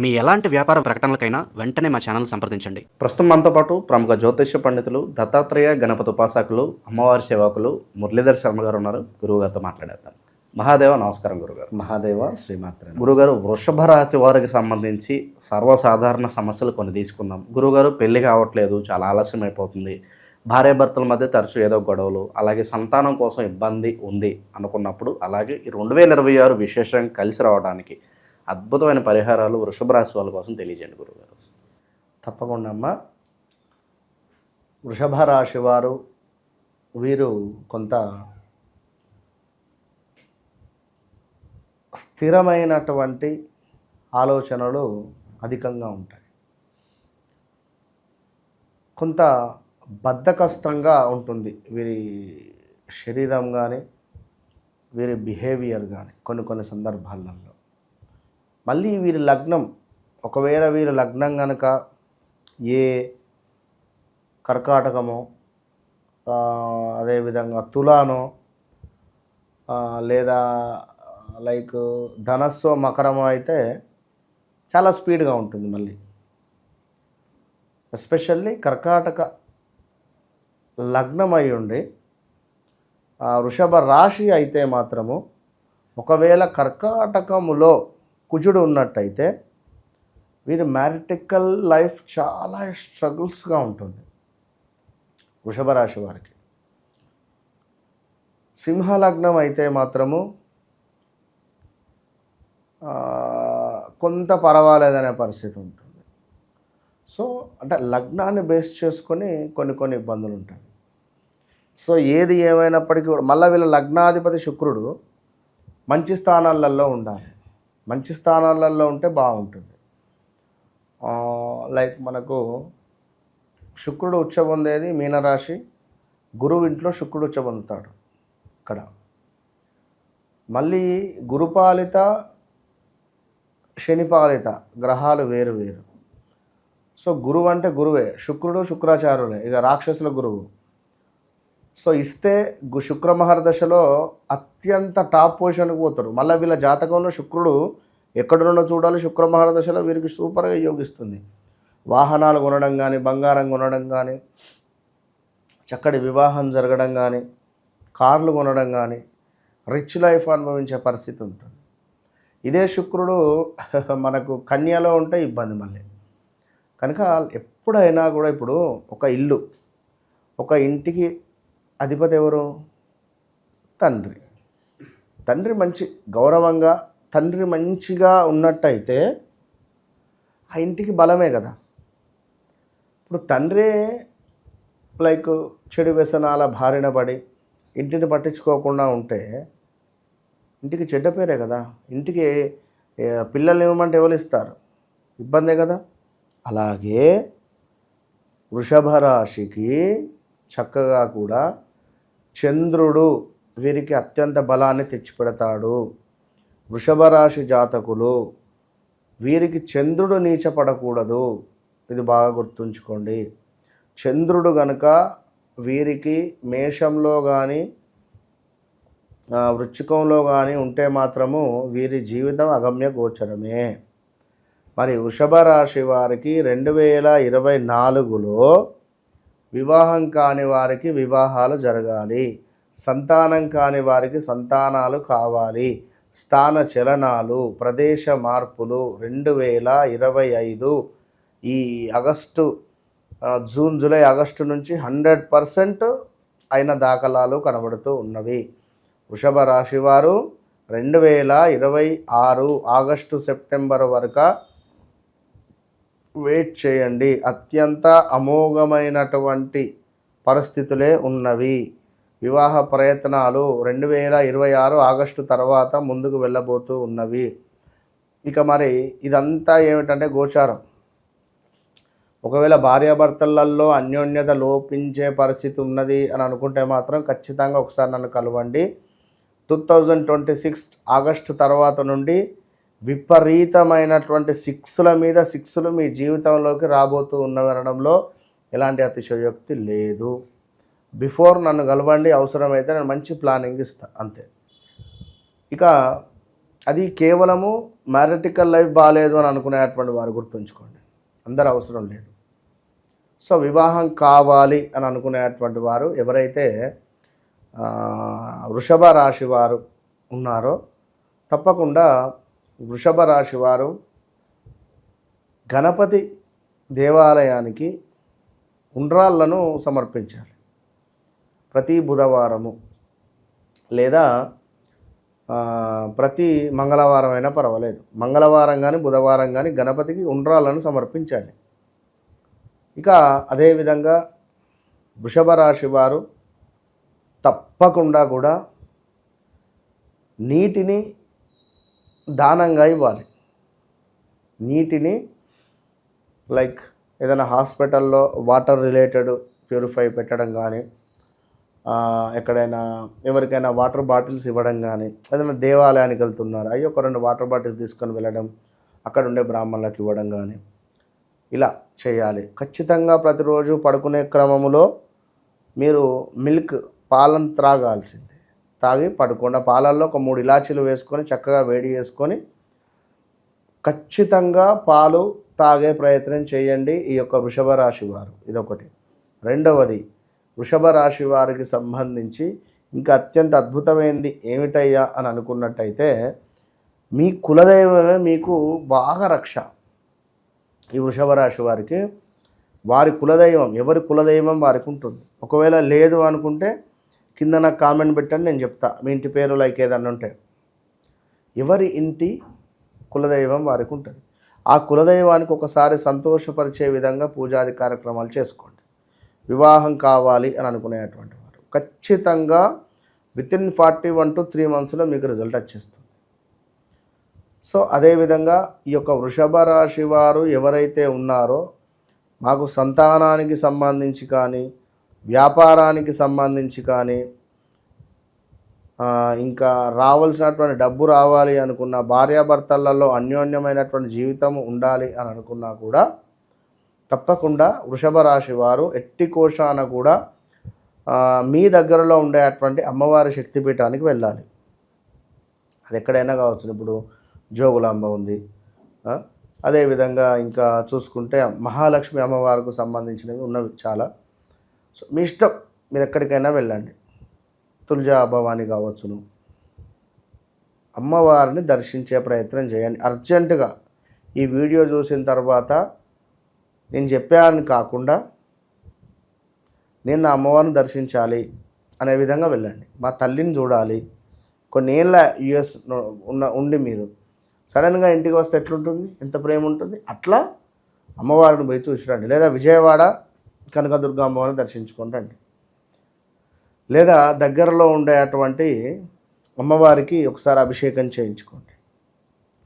మీ ఎలాంటి వ్యాపార ప్రకటనలకైనా వెంటనే మా ఛానల్ సంప్రదించండి. ప్రస్తుతం మనతో పాటు ప్రముఖ జ్యోతిష్య పండితులు దత్తాత్రేయ గణపతి ఉపాసకులు అమ్మవారి సేవకులు మురళీధర్ శర్మ గారు ఉన్నారు. గురువు గారితో మాట్లాడేద్దాం. మహాదేవ నమస్కారం గురుగారు మహాదేవ శ్రీమాత్ర గురుగారు వృషభ రాశి వారికి సంబంధించి సర్వసాధారణ సమస్యలు కొన్ని తీసుకుందాం. గురుగారు పెళ్ళి కావట్లేదు చాలా ఆలస్యం అయిపోతుంది. భార్యాభర్తల మధ్య తరచూ ఏదో గొడవలు అలాగే సంతానం కోసం ఇబ్బంది ఉంది అనుకున్నప్పుడు అలాగే ఈ రెండు వేల ఇరవై ఆరు విశేషంగా కలిసి రావడానికి అద్భుతమైన పరిహారాలు వృషభ రాశి వాళ్ళ కోసం తెలియజేయండి గురుగారు. తప్పకుండా అమ్మ. వృషభ రాశి వారు వీరు కొంత స్థిరమైనటువంటి ఆలోచనలు అధికంగా ఉంటాయి. కొంత బద్ధకష్టంగా ఉంటుంది వీరి శరీరం కానీ వీరి బిహేవియర్ కానీ కొన్ని కొన్ని సందర్భాలలో. మళ్ళీ వీరి లగ్నం ఒకవేళ వీరి లగ్నం కనుక ఏ కర్కాటకమో అదేవిధంగా తులానో లేదా లైక్ ధనస్సు మకరమో అయితే చాలా స్పీడ్గా ఉంటుంది మళ్ళీ. ఎస్పెషల్లీ కర్కాటక లగ్నం ఉండి వృషభ రాశి అయితే మాత్రము ఒకవేళ కర్కాటకములో కుజుడు ఉన్నట్టయితే వీరి మ్యారిటికల్ లైఫ్ చాలా స్ట్రగుల్స్గా ఉంటుంది. వృషభ రాశి వారికి. సింహలగ్నం అయితే మాత్రము కొంత పర్వాలేదనే పరిస్థితి ఉంటుంది. సో అంటే లగ్నాన్ని బేస్ చేసుకొని కొన్ని కొన్ని ఇబ్బందులు ఉంటాయి. సో ఏది ఏమైనప్పటికీ కూడా మళ్ళీ వీళ్ళ లగ్నాధిపతి శుక్రుడు మంచి స్థానాలలో ఉండాలి. మంచి స్థానాలలో ఉంటే బాగుంటుంది. లైక్ మనకు శుక్రుడు ఉత్సవం పొందేది మీనరాశి. గురువు ఇంట్లో శుక్రుడు ఉత్సవం పొందుతాడు ఇక్కడ మళ్ళీ గురుపాలిత శనిపాలిత గ్రహాలు వేరు వేరు. సో గురువు అంటే గురువే శుక్రుడు శుక్రాచార్యులే ఇక రాక్షసుల గురువు. సో ఇస్తే గు- శుక్ర మహర్దశలో అత్యంత టాప్ పొజిషన్కి పోతారు. మళ్ళీ వీళ్ళ జాతకంలో శుక్రుడు ఎక్కడున్నో చూడాలి శుక్ర మహర్దశలో వీరికి సూపర్గా యోగిస్తుంది. వాహనాలు కొనడం కానీ బంగారం కొనడం కానీ చక్కటి వివాహం జరగడం కానీ కార్లు కొనడం కానీ రిచ్ లైఫ్ అనుభవించే పరిస్థితి ఉంటుంది. ఇదే శుక్రుడు మనకు కన్యలో ఉంటే ఇబ్బంది మళ్ళీ. కనుక ఎప్పుడైనా కూడా ఇప్పుడు ఒక ఇల్లు ఒక ఇంటికి అధిపతి ఎవరు? తండ్రి. తండ్రి మంచి గౌరవంగా తండ్రి మంచిగా ఉన్నట్టయితే ఆ ఇంటికి బలమే కదా. ఇప్పుడు తండ్రి లైక్ చెడు వ్యసనాల బారిన పడి ఇంటిని పట్టించుకోకుండా ఉంటే ఇంటికి చెడ్డ పేరే కదా. ఇంటికి పిల్లల్ని ఇవ్వమంటే ఎవరు ఇస్తారు? ఇబ్బందే కదా. అలాగే వృషభ రాశికి చక్కగా కూడా చంద్రుడు వీరికి అత్యంత బలాన్ని తెచ్చిపెడతాడు. వృషభ రాశి జాతకులు వీరికి చంద్రుడు నీచపడకూడదు. ఇది బాగా గుర్తుంచుకోండి. చంద్రుడు గనుక వీరికి మేషంలో కానీ వృచ్చికంలో కానీ ఉంటే మాత్రము వీరి జీవితం అగమ్య గోచరమే. మరి వృషభ రాశి వారికి రెండు వేల ఇరవై నాలుగులో వివాహం కాని వారికి వివాహాలు జరగాలి. సంతానం కాని వారికి సంతానాలు కావాలి. స్థాన చలనాలు ప్రదేశ మార్పులు రెండు వేల ఇరవై ఐదు ఈ ఆగస్టు జూన్ జూలై ఆగస్టు నుంచి హండ్రెడ్ పర్సెంట్ అయిన దాఖలాలు కనబడుతూ ఉన్నవి. వృషభ రాశి వారు రెండు వేల ఇరవై ఆరు ఆగస్టు సెప్టెంబర్ వరకు వెయిట్ చేయండి. అత్యంత అమోఘమైనటువంటి పరిస్థితులే ఉన్నవి. వివాహ ప్రయత్నాలు రెండు వేల ఇరవై ఆరు ఆగస్టు తర్వాత ముందుకు వెళ్ళబోతూ ఉన్నవి. ఇక మరి ఇదంతా ఏమిటంటే గోచారం. ఒకవేళ భార్యాభర్తలలో అన్యోన్యత లోపించే పరిస్థితి ఉన్నది అని అనుకుంటే మాత్రం ఖచ్చితంగా ఒకసారి నన్ను కలవండి. Two thousand twenty six August తర్వాత నుండి విపరీతమైనటువంటి సిక్స్ల మీద సిక్స్లు మీ జీవితంలోకి రాబోతూ ఉన్నవనడంలో ఎలాంటి అతిశయోక్తి లేదు. బిఫోర్ నన్ను కలవండి అవసరమైతే నేను మంచి ప్లానింగ్ ఇస్తాను అంతే. ఇక అది కేవలము మ్యారటికల్ లైఫ్ బాగాలేదు అని అనుకునేటువంటి వారు గుర్తుంచుకోండి. అందరు అవసరం లేదు. సో వివాహం కావాలి అని అనుకునేటువంటి వారు ఎవరైతే వృషభ రాశి వారు ఉన్నారో తప్పకుండా వృషభ రాశి వారు గణపతి దేవాలయానికి ఉండ్రాళ్ళను సమర్పించాలి. ప్రతి బుధవారము లేదా ప్రతి మంగళవారం అయినా పర్వాలేదు. మంగళవారం కానీ బుధవారం కానీ గణపతికి ఉండ్రాలను సమర్పించండి. ఇక అదేవిధంగా వృషభ రాశి వారు తప్పకుండా కూడా నీటిని దానంగా ఇవ్వాలి. నీటిని లైక్ ఏదైనా హాస్పిటల్లో వాటర్ రిలేటెడ్ ప్యూరిఫై పెట్టడం కానీ ఎక్కడైనా ఎవరికైనా వాటర్ బాటిల్స్ ఇవ్వడం కానీ ఏదైనా దేవాలయానికి వెళ్తున్నారు అయ్యో ఒక రెండు వాటర్ బాటిల్స్ తీసుకొని వెళ్ళడం అక్కడ ఉండే బ్రాహ్మణులకు ఇవ్వడం కానీ ఇలా చేయాలి. ఖచ్చితంగా ప్రతిరోజు పడుకునే క్రమములో మీరు మిల్క్ పాలను త్రాగాల్సింది. తాగి పడుకోండి. పాలల్లో ఒక మూడు ఇలాచీలు వేసుకొని చక్కగా వేడి చేసుకొని ఖచ్చితంగా పాలు తాగే ప్రయత్నం చేయండి ఈ యొక్క వృషభ రాశి వారు. ఇదొకటి. రెండవది వృషభ రాశి వారికి సంబంధించి ఇంకా అత్యంత అద్భుతమైనది ఏమిటయ్యా అని అనుకున్నట్టయితే మీ కులదైవమే మీకు బాగా రక్ష. ఈ వృషభ రాశి వారికి వారి కులదైవం ఎవరి కులదైవం వారికి ఉంటుంది. ఒకవేళ లేదు అనుకుంటే కింద నాకు కామెంట్ పెట్టండి నేను చెప్తా. మీ ఇంటి పేరు లైక్ ఏదన్నా ఉంటే. ఎవరి ఇంటి కులదైవం వారికి ఉంటుంది. ఆ కులదైవానికి ఒకసారి సంతోషపరిచే విధంగా పూజాది కార్యక్రమాలు చేసుకోండి. వివాహం కావాలి అని అనుకునేటువంటి వారు. ఖచ్చితంగా within forty one to three మంత్స్లో మీకు రిజల్ట్ వచ్చేస్తుంది. సో అదేవిధంగా ఈ యొక్క వృషభ రాశి వారు ఎవరైతే ఉన్నారో మాకు సంతానానికి సంబంధించి కానీ వ్యాపారానికి సంబంధించి కానీ ఇంకా రావాల్సినటువంటి డబ్బు రావాలి అనుకున్న భార్యాభర్తలలో అన్యోన్యమైనటువంటి జీవితం ఉండాలి అని అనుకున్నా కూడా తప్పకుండా వృషభ రాశి వారు ఎట్టి కోశాన కూడా మీ దగ్గరలో ఉండేటువంటి అమ్మవారి శక్తిపీఠానికి వెళ్ళాలి. అది ఎక్కడైనా కావచ్చు. ఇప్పుడు జోగులాంబ ఉంది. అదేవిధంగా ఇంకా చూసుకుంటే మహాలక్ష్మి అమ్మవారికి సంబంధించినవి ఉన్నవి చాలా. సో మీ ఇష్టం మీరు ఎక్కడికైనా వెళ్ళండి. తులజా భవాని కావచ్చును. అమ్మవారిని దర్శించే ప్రయత్నం చేయండి. అర్జెంటుగా ఈ వీడియో చూసిన తర్వాత నేను చెప్పాను కాకుండా నేను నా అమ్మవారిని దర్శించాలి అనే విధంగా వెళ్ళండి. మా తల్లిని చూడాలి. కొన్ని ఏళ్ళ యుఎస్ ఉన్న ఉండి మీరు. సడన్గా ఇంటికి వస్తే ఎట్లుంటుంది? ఎంత ప్రేమ ఉంటుంది? అట్లా అమ్మవారిని పోయి చూసిరండి. లేదా విజయవాడ కనకదుర్గాంబవారిని అమ్మవారిని దర్శించుకొని రండి లేదా దగ్గరలో ఉండేటువంటి అమ్మవారికి ఒకసారి అభిషేకం చేయించుకోండి.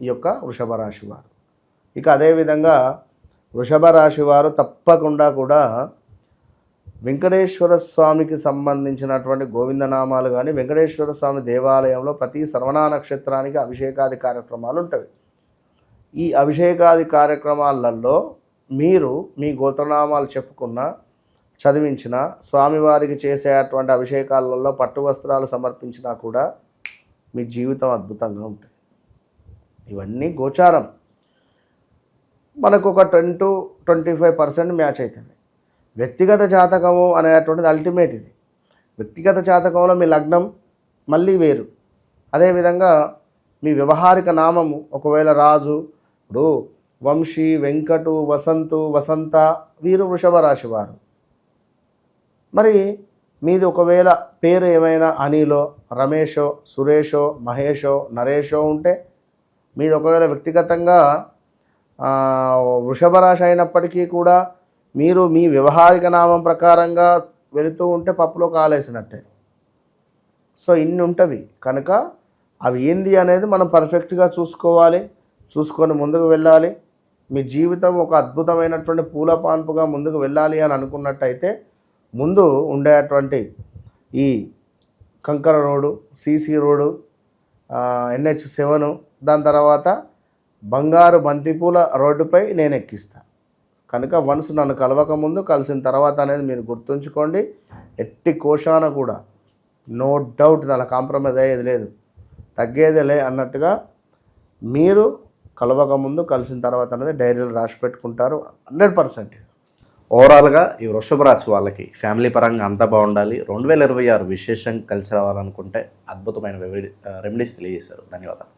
ఈ యొక్క వృషభ రాశి వారు. ఇక అదేవిధంగా వృషభ రాశి వారు తప్పకుండా కూడా వెంకటేశ్వర స్వామికి సంబంధించినటువంటి గోవిందనామాలు కానీ వెంకటేశ్వర స్వామి దేవాలయంలో ప్రతి సర్వనా నక్షత్రానికి అభిషేకాది కార్యక్రమాలు ఉంటాయి. ఈ అభిషేకాది కార్యక్రమాలలో మీరు మీ గోత్రనామాలు చెప్పుకున్న చదివించిన స్వామివారికి చేసేటువంటి అభిషేకాలలో పట్టు వస్త్రాలు సమర్పించినా కూడా మీ జీవితం అద్భుతంగా ఉంటుంది. ఇవన్నీ గోచారం. మనకు ఒక ten to twenty five percent match అవుతుంది వ్యక్తిగత జాతకము అనేటువంటిది అల్టిమేట్ ఇది. వ్యక్తిగత జాతకంలో మీ లగ్నం మళ్ళీ వేరు. అదేవిధంగా మీ వ్యవహారిక నామము ఒకవేళ రాజు ఇప్పుడు వంశీ వెంకటు వసంతు వసంత వీరు వృషభ రాశివారు మరి మీది ఒకవేళ పేరు ఏమైనా అనిలో రమేషో సురేషో మహేషో నరేషో ఉంటే మీది ఒకవేళ వ్యక్తిగతంగా వృషభ రాశి అయినప్పటికీ కూడా మీరు మీ వ్యవహారిక నామం ప్రకారంగా వెళుతూ ఉంటే పప్పులో కాలేసినట్టే. సో ఇన్ని ఉంటవి. కనుక అవి ఏంది అనేది మనం పర్ఫెక్ట్గా చూసుకోవాలి చూసుకొని ముందుకు వెళ్ళాలి. మీ జీవితం ఒక అద్భుతమైనటువంటి పూల పాన్పుగా ముందుకు వెళ్ళాలి అని అనుకున్నట్టయితే ముందు ఉండేటువంటి ఈ కంకర road CC road NH seven దాని తర్వాత బంగారు బంతిపూల రోడ్డుపై నేను ఎక్కిస్తా. కనుక వన్స్ నన్ను కలవకముందు కలిసిన తర్వాత అనేది మీరు గుర్తుంచుకోండి. ఎట్టి కోశాన కూడా నో డౌట్ దాని కాంప్రమైజ్ అయ్యేది లేదు. తగ్గేదే లే అన్నట్టుగా మీరు కలవక ముందు కలిసిన తర్వాత అనేది డైరీలు రాసి పెట్టుకుంటారు. Hundred percent. ఓవరాల్గా ఈ వృషభ రాశి వాళ్ళకి ఫ్యామిలీ పరంగా అంతా బాగుండాలి. రెండు వేల ఇరవై ఆరు విశేషంగా కలిసి రావాలనుకుంటే అద్భుతమైన రెమెడీస్ తెలియజేశారు. ధన్యవాదాలు.